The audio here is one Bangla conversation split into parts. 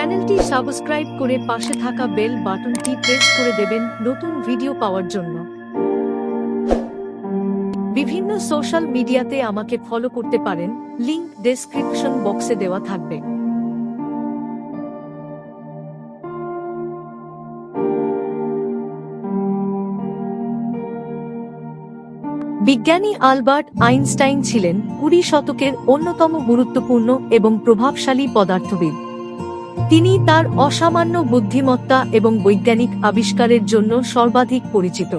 চ্যানেলটি সাবস্ক্রাইব করে পাশে থাকা বেল বাটনটি প্রেস করে দেবেন নতুন ভিডিও পাওয়ার জন্য। বিভিন্ন সোশ্যাল মিডিয়াতে আমাকে ফলো করতে পারেন, লিংক ডেসক্রিপশন বক্সে দেওয়া থাকবে। বিজ্ঞানী আলবার্ট আইনস্টাইন ছিলেন কুড়ি শতকের অন্যতম গুরুত্বপূর্ণ এবং প্রভাবশালী পদার্থবিদ। তিনি তার অসামান্য বুদ্ধিমত্তা এবং বৈজ্ঞানিক আবিষ্কারের জন্য সর্বাধিক পরিচিত।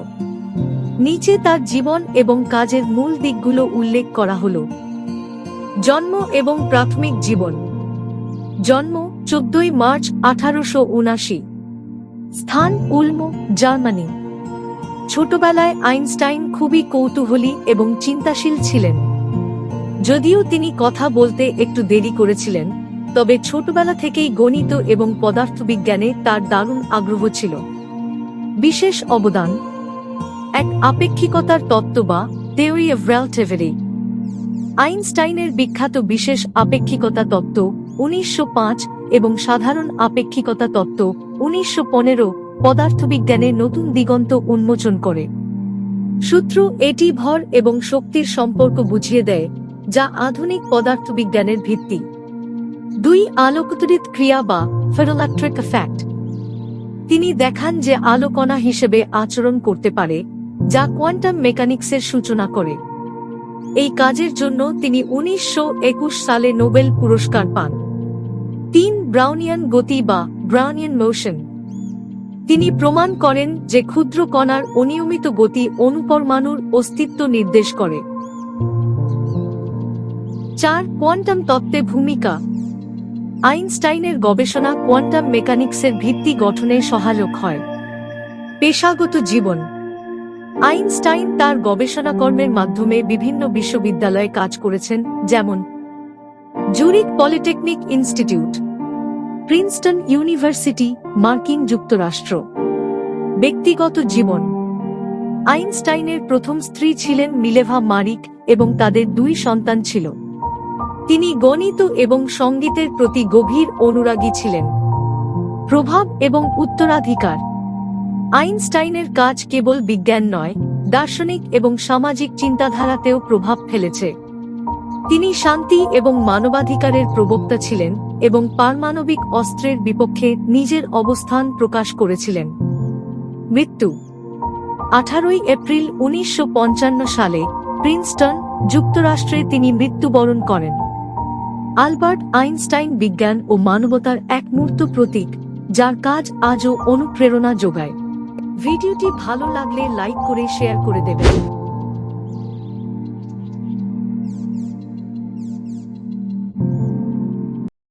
নিচে তার জীবন এবং কাজের মূল দিকগুলো উল্লেখ করা হল। জন্ম এবং প্রাথমিক জীবন। জন্ম, চোদ্দই মার্চ আঠারোশো উনাশি স্থান, উলমো, জার্মানি। ছোটবেলায় আইনস্টাইন খুবই কৌতূহলী এবং চিন্তাশীল ছিলেন। যদিও তিনি কথা বলতে একটু দেরি করেছিলেন তবে ছোটবেলা থেকেই গণিত এবং পদার্থবিজ্ঞানে তার দারুণ আগ্রহ ছিল। বিশেষ অবদান, এক আপেক্ষিকতার তত্ত্ব বা থিওরি অফ রেলটিভিটি আইনস্টাইনের বিখ্যাত বিশেষ আপেক্ষিকতা তত্ত্ব উনিশশো পাঁচ এবং সাধারণ আপেক্ষিকতা তত্ত্ব উনিশশো পনেরো পদার্থবিজ্ঞানে নতুন দিগন্ত উন্মোচন করে। সূত্র এটি ভর এবং শক্তির সম্পর্ক বুঝিয়ে দেয়, যা আধুনিক পদার্থবিজ্ঞানের ভিত্তি। দুই আলোকতরিত ক্রিয়া বা ফেরোলাক্ট্রিক এফেক্ট তিনি দেখান যে আলো কণা হিসেবে আচরণ করতে পারে, যা কোয়ান্টাম মেকানিক্সের সূচনা করে। এই কাজের জন্য তিনি উনিশশো একুশ সালে নোবেল পুরস্কার পান। তিন ব্রাউনিয়ান গতি বা ব্রাউনিয়ান মোশন। তিনি প্রমাণ করেন যে ক্ষুদ্র কণার অনিয়মিত গতি অনুপরমাণুর অস্তিত্ব নির্দেশ করে। চার কোয়ান্টাম তত্ত্বে ভূমিকা আইনস্টাইনের গবেষণা কোয়ান্টাম মেকানিক্সের ভিত্তি গঠনে সহায়ক হয়। পেশাগত জীবন। আইনস্টাইন তার গবেষণা কর্মের মাধ্যমে বিভিন্ন বিশ্ববিদ্যালয়ে কাজ করেছেন, যেমন Zurich polytechnic institute, Princeton university, মার্কিন যুক্তরাষ্ট্র। ব্যক্তিগত জীবন। আইনস্টাইনের প্রথম স্ত্রী ছিলেন মিলেভা মারিক এবং তাদের দুই সন্তান ছিল। তিনি গণিত এবং সঙ্গীতের প্রতি গভীর অনুরাগী ছিলেন। প্রভাব এবং উত্তরাধিকার। আইনস্টাইনের কাজ কেবল বিজ্ঞান নয়, দার্শনিক এবং সামাজিক চিন্তাধারাতেও প্রভাব ফেলেছে। তিনি শান্তি এবং মানবাধিকারের প্রবক্তা ছিলেন এবং পারমাণবিক অস্ত্রের বিপক্ষে নিজের অবস্থান প্রকাশ করেছিলেন। মৃত্যু। আঠারোই এপ্রিল উনিশশো পঞ্চান্ন সালে প্রিন্সটন যুক্তরাষ্ট্রে তিনি মৃত্যুবরণ করেন। আলবার্ট আইনস্টাইন বিজ্ঞান ও মানবতার এক মূর্ত প্রতীক, যার কাজ আজও অনুপ্রেরণা যোগায়। ভিডিওটি ভালো লাগলে লাইক করে শেয়ার করে দেবেন।